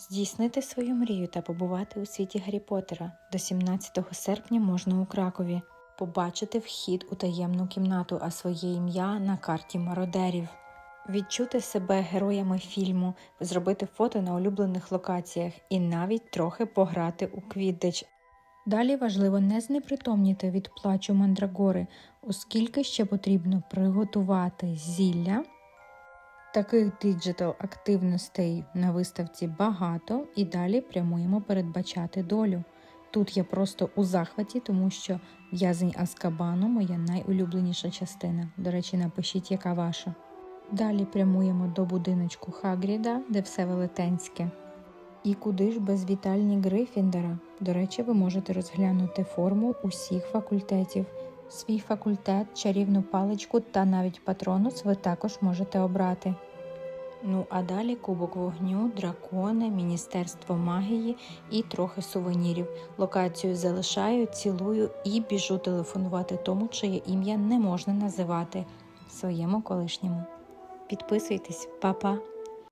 Здійснити свою мрію та побувати у світі Гаррі Поттера до 17 серпня можна у Кракові, побачити вхід у таємну кімнату, а своє ім'я на карті мародерів, відчути себе героями фільму, зробити фото на улюблених локаціях і навіть трохи пограти у квіддич. Далі важливо не знепритомніти від плачу мандрагори, оскільки ще потрібно приготувати зілля. Таких діджитал активностей на виставці багато, і далі прямуємо передбачати долю. Тут я просто у захваті, тому що в'язень Аскабану моя найулюбленіша частина. До речі, напишіть, яка ваша. Далі прямуємо до будиночку Хагріда, де все велетенське. І куди ж без вітальні Грифіндора? До речі, ви можете розглянути форму усіх факультетів. Свій факультет, чарівну паличку та навіть патронус ви також можете обрати. Ну а далі кубок вогню, дракони, Міністерство магії і трохи сувенірів. Локацію залишаю, цілую і біжу телефонувати тому, чиє ім'я не можна називати своєму колишньому. Підписуйтесь, па-па!